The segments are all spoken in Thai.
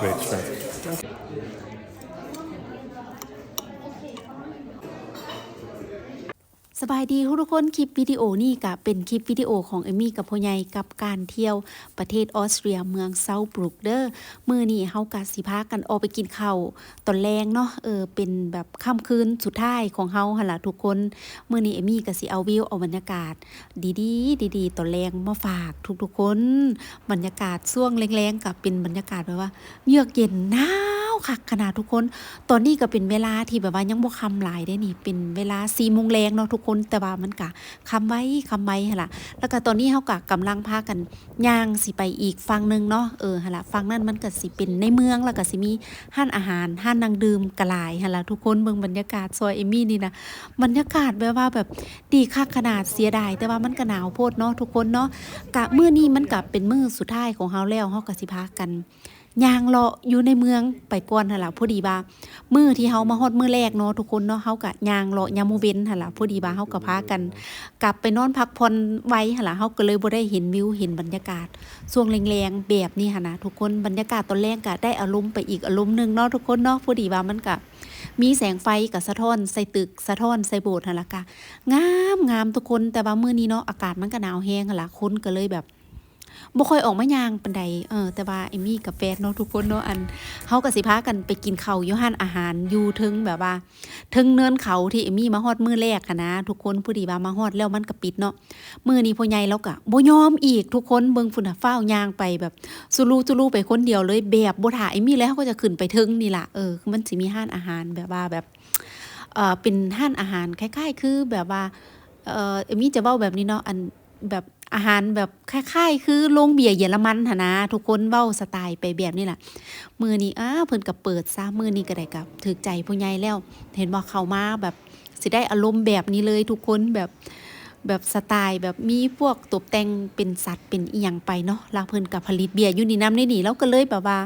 Great, thanks. บายดีทุกคนคลิปวิดีโอนี่ก็เป็นคลิปวิดีโอของเอมี่กับพ่อใหญ่กับการเที่ยวประเทศออสเตรียเมืองเซาบรุกเดอร์มือนี้เฮากะสิพากันออกไปกินข้าวตอนแรงเนาะเออเป็นแบบค่ำคืนสุดท้ายของเฮาหั่นล่ะทุกคนมือนี้เอมี่ก็สิเอาวิวเอาบรรยากาศ ดีๆ ดีๆตอนแรงมาฝากทุกๆคน บรรยากาศช่วงแรงๆกับเป็นบรรยากาศแบบว่าเยือกเย็นหนา คักขนาดทุกคน ตอนนี้ก็เป็นเวลาที่แบบว่ายังบ่คำหลายได้นี่ เป็นเวลา4โมงแรงเนาะทุกคนแต่ว่ามันก็ค่ำไว้คำไว้หั่นล่ะแล้วก็ตอนนี้เฮาก็กำลังพากันย่างสิไปอีกฝั่งหนึ่งเนาะเออหั่นล่ะฝั่งนั้นมันก็สิเป็นในเมืองแล้วก็สิมีห้านอาหารห้านนางดื่มกระลายหั่นล่ะทุกคนเบิ่งบรรยากาศซอยเอมี่นี่นะบรรยากาศแบบว่าแบบดีคักขนาดเสียดายแต่ว่ามันก็หนาวโพดเนาะทุกคนเนาะกะมื้อนี้มันก็เป็นมื้อสุดท้ายของเฮาแล้วเฮาก็สิพากัน ยางเลาะอยู่ในเมืองไปก่อนหั่นล่ะพอดีว่ามือที่เฮามาฮอดมือแรกเนาะทุกคนเนาะเฮาก็ยางเลาะยามมื้อเว้นหั่นล่ะพอดีว่าเฮาก็พากัน กลับไปนอนพักผ่อนไว้หั่นล่ะเฮาก็เลยบ่ได้เห็นวิวเห็นบรรยากาศช่วงแรงๆแบบนี้หั่นนะทุกคนบรรยากาศตอนแรกก็ได้อารมณ์ไปอีกอารมณ์หนึงเนาะทุกคนเนาะพอดีว่ามันก็มีแสงไฟกับสะท้อนใส่ตึกสะท้อนใส่โบสถ์หั่นล่ะกะงามงามทุกคนแต่ว่ามื้อนี้เนาะอากาศมันก็หนาวแฮงหั่นล่ะคนก็เลยแบบ บ่ค่อยออกมายางปานใดเออแต่ว่าเอมี่กับแฟนเนาะทุกคนเนาะอันเฮาก็สิพากันไปกินข้าวอยู่ห้านอาหารอยู่ถึงแบบว่าถึงเนินเขาที่เอมี่มาฮอดมื้อแรกค่ะนะ ทุกคนผู้ดีว่ามาฮอดแล้วมันก็ปิดเนาะมื้อนี้พ่อใหญ่แล้วก็บ่ยอมอีกทุกคนเบิ่งพุ่นน่ะฟ้าวยางไปแบบสุรูสุรูไปคนเดียวเลยแบบบ่ท่าเอมี่แล้วเขาก็จะขึ้นไปถึงนี่ล่ะเออคือมันสิมีห้านอาหารแบบว่าแบบเอ่อเป็นห้านอาหารคล้ายๆ คือแบบว่าเอ่อเอมี่จะเว้าแบบนี้เนาะอันแบบ อาหารแบบคล้ายๆ คือโรงเบียร์เยอรมันหนะ ทุกคนเว้าสไตล์ไปแบบนี้แหละมือนี้อ้าเพิ่นกับเปิดซะมือนี้ก็ได้กับถือใจผู้ใหญ่แล้ว เห็นว่าเขามาแบบสิได้อารมณ์แบบนี้เลยทุกคนแบบแบบสไตล์แบบมีพวกตกแต่งเป็นสัตว์เป็นอีหยังไปเนาะลาเพิ่นกับผลิตเบียร์อยู่นี่น้ำนี่นี่แล้วก็เลยแบบว่า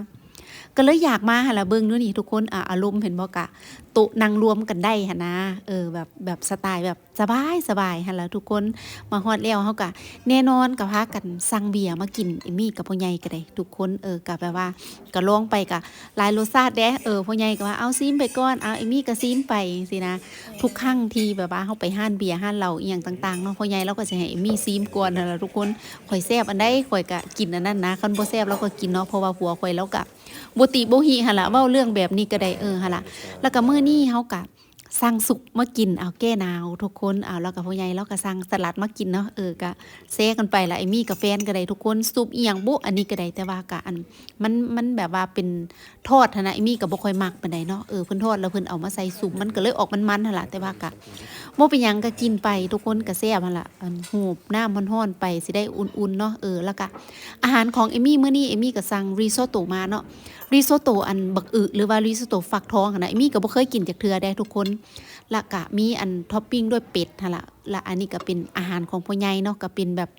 ก็เลยอยากมาหั่นล่ะเบิ่งดูนี่ทุกคนอะอารมณ์เห็นบ่กะโต๊ะนั่งรวมกันได้หั่นะเออแบบแบบสไตล์แบบสบายสบายหั่นล่ะทุกคนมาฮอดแล้วเฮาก็แน่นอนก็พากันสั่งเบียร์มากินเอมี่กับพ่อใหญ่ก็ได้ทุกคนเออก็แบบว่าก็ลองไปก็หลายรสชาติเด้เออพ่อใหญ่ก็ว่าเอาซิมไปก่อนเอาเอมี่ก็ซิมไปสินะทุกครั้งที่แบบว่าเฮาไปห้านเบียร์ห้านเหล้าอีหยังต่างๆเนาะพ่อใหญ่เราก็จะให้เอมี่ซิมก่อนนั่นล่ะทุกคนข่อยแซ่บอันใดข่อยก็กินอันนั้นนะคันบ่แซ่บเราก็กินเนาะเพราะว่าผัวข่อยแล้วก็บติโบหิหั่นละเว้าเรื่องแบบนี้ก็ได้เออหั่นละแล้วก็เมื้อนี้เฮาก็สั่งสุกมากินเอาแก้หนาวทุกคนเอาแล้วก็พ่อใหญ่เราก็สั่งสลัดมากินเนาะเออก็แซ่กันไปละไอ้มี่กับแฟนก็ได้ทุกคนซุปอีหยังบุอันนี้ก็ได้แต่ว่าก็อันมันมันแบบว่าเป็นทอดนะไอ้มี่ก็บ่ค่อยมักปานใดเนาะเออเพิ่นทอดแล้วเพิ่นเอามาใส่ซุปมันก็เลยออกมันๆหั่นล่ะแต่ว่าก็ บ่เป็นยังก็กินไปทุกคนก็แซ่บหั่นล่ะอันหูบหน้ำร้อนไปสิได้อุ่นๆเนาะเออแล้วก็อาหารของเอมี่เมื้อนี้เอมี่ก็สั่งริโซโตมาเนาะริโซโตอันบักอึหรือว่าริโซโตฟักทองนะเอมี่ก็บ่เคยกินจากเทือได้ทุกคนละก็มีอันท็อปปิ้งด้วยเป็ดหั่นละละอันนี้ก็เป็นอาหารของพ่อใหญ่เนาะก็เป็นแบบ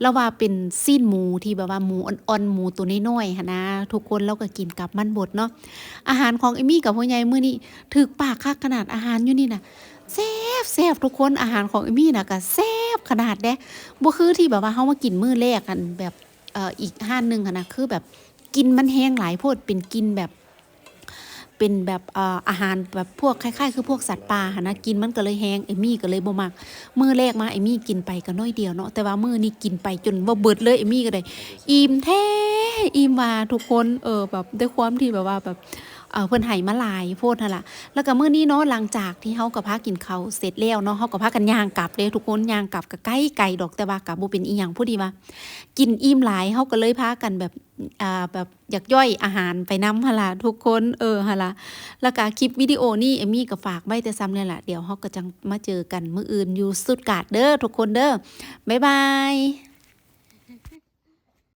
เราว่าเป็นซีนหมูที่แบบว่าหมูอ่อนๆหมูตัวน้อยๆนะทุกคนเราก็กินกับมันบดเนาะอาหารของเอมี่กับพ่อใหญ่มื้อนี้ถึกปากคักขนาดอาหารอยู่นี่น่ะ แซ่บแซ่บทุกคนอาหารของเอมี่น่ะก็แซ่บขนาดเด้บ่คือที่แบบว่าเฮามากินมื้อแรกกันแบบเอ่ออีกห้านหนึงหั่นนะคือแบบกินมันแห้งหลายโพดเป็นกินแบบเป็นแบบเอ่ออาหารแบบพวกคล้ายๆ คือพวกสัตว์ป่าหนนะกินมันก็เลยแห้งเอมี่ก็เลยบ่มักมื้อแรกมาเอมี่กินไปก็น้อยเดียวเนาะแต่ว่ามื้อนี้กินไปจนบ่เบิดเลยเอมี่ก็ได้อิ่มแท้อิ่มว่าทุกคนเออแบบด้วยความที่แบบว่าแบบ เออเพิ่นให้มาลายโพดนั่นล่ะแล้วก็มื้อนี้เนาะหลังจากที่เฮาก็พากินข้าวเสร็จแล้วเนาะเฮาก็พากันย่างกลับเด้ทุกคนย่างกลับก็ใกล้ไกลดอกแต่ว่าก็บ่เป็นอีหยังผู้ดีว่า กินอิ่มหลายเฮาก็เลยพากันแบบอ่าแบบอยากย่อยอาหารไปน้ำหนละทุกคนเออหนละแล้วก็คลิปวิดีโอนี่เอมี่ก็ฝากไว้แต่ซ้ำเนี่ยแหละเดี๋ยวเฮาก็จังมาเจอกันมื้ออื่นอยู่สุดกาดเด้อทุกคนเด้อบ๊ายบาย